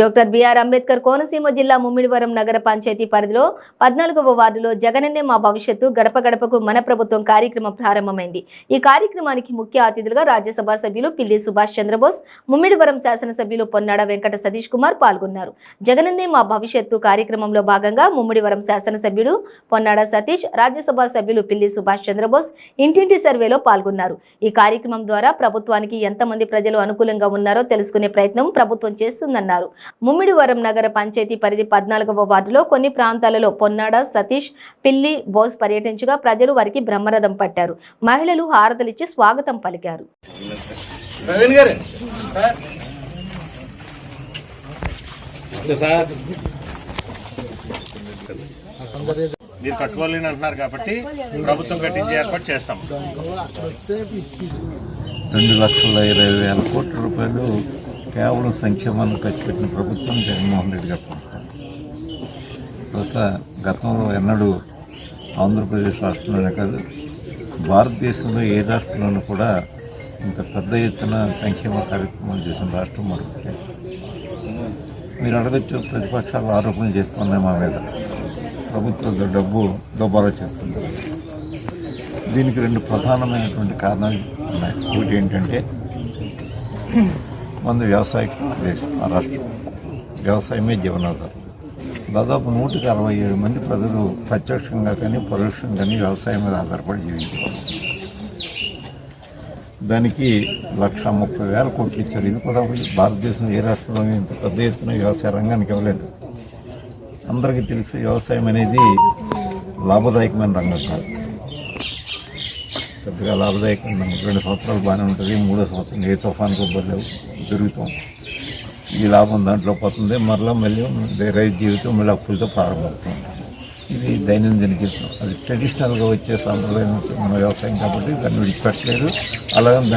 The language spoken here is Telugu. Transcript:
డాక్టర్ బిఆర్ అంబేద్కర్ కోనసీమ జిల్లా ముమ్మిడివరం నగర పంచాయతీ పరిధిలో పద్నాలుగవ వార్డులో జగనన్నే మా భవిష్యత్తు గడప గడపకు మన ప్రభుత్వం కార్యక్రమం ప్రారంభమైంది. ఈ కార్యక్రమానికి ముఖ్య అతిథులుగా రాజ్యసభ సభ్యులు పిల్లి సుభాష్ చంద్రబోస్ ముమ్మిడివరం శాసనసభ్యులు పొన్నాడ వెంకట సతీష్ కుమార్ పాల్గొన్నారు. జగనన్నే మా భవిష్యత్తు కార్యక్రమంలో భాగంగా ముమ్మిడివరం శాసనసభ్యుడు పొన్నాడ సతీష్ రాజ్యసభ సభ్యులు పిల్లి సుభాష్ చంద్రబోస్ ఇంటింటి సర్వేలో పాల్గొన్నారు. ఈ కార్యక్రమం ద్వారా ప్రభుత్వానికి ఎంతమంది ప్రజలు అనుకూలంగా ఉన్నారో తెలుసుకునే ప్రయత్నం ప్రభుత్వం చేస్తుందన్నారు. ముమ్మిడివరం నగర పంచాయతీ పరిధి పద్నాలుగవ వార్డులో కొన్ని ప్రాంతాలలో పొన్నాడ సతీష్ పిల్లి బోస్ పర్యటించగా ప్రజలు వారికి బ్రహ్మరథం పట్టారు. మహిళలు హారతలిచ్చి స్వాగతం పలికారు. మీరు కట్టుకోలేని అంటున్నారు కాబట్టి ప్రభుత్వం కట్టించే ఏర్పాటు చేస్తాం. రెండు లక్షల ఇరవై వేల కోట్ల రూపాయలు కేవలం సంక్షేమాన్ని ఖర్చు పెట్టిన ప్రభుత్వం జగన్మోహన్ రెడ్డి గారు ప్రభుత్వం. బహుశా గతంలో ఎన్నడూ ఆంధ్రప్రదేశ్ రాష్ట్రంలోనే కాదు భారతదేశంలో ఏ రాష్ట్రంలోనూ కూడా ఇంత పెద్ద ఎత్తున సంక్షేమ కార్యక్రమాలు చేసిన రాష్ట్రం మరొకటి. మీరు అడగచ్చు ప్రతిపక్షాలు ఆరోపణలు చేస్తున్నాయి మా మీద. ప్రభుత్వం డబ్బు దుబారా చేస్తుంది. దీనికి రెండు ప్రధానమైనటువంటి కారణాలు ఉన్నాయి. ఒకటి ఏంటంటే మంది వ్యవసాయ దేశం రాష్ట్రం వ్యవసాయమే జీవనాధారం దాదాపు నూటికి అరవై ఏడు మంది ప్రజలు ప్రత్యక్షంగా కానీ పరోక్షంగా కానీ వ్యవసాయం మీద ఆధారపడి జీవించారు దానికి లక్ష ముప్పై వేల కోట్లు ఇచ్చారు. ఇది కూడా భారతదేశం ఏ రాష్ట్రంలో ఇంత పెద్ద ఎత్తున వ్యవసాయ రంగానికి ఇవ్వలేదు. అందరికీ తెలుసు వ్యవసాయం అనేది లాభదాయకమైన రంగం కాదు. పెద్దగా లాభదాయకంగా రెండు సంవత్సరాలు బాగానే ఉంటుంది. మూడో సంవత్సరం ఏ తుఫాన్కు కొబ్బరిలేవు జరుగుతాం. ఈ లాభం దాంట్లో పోతుంది. మరలా మళ్ళీ రైతు జీవితం మళ్ళీ అప్పులతో ప్రారంభమవుతుంది. ఇది దైనందిన జీవితం. అది ట్రెడిషనల్గా వచ్చే సాంప్రదాయం మన వ్యవసాయం కాబట్టి దాన్ని విడిచిపెట్టలేదు. అలాగే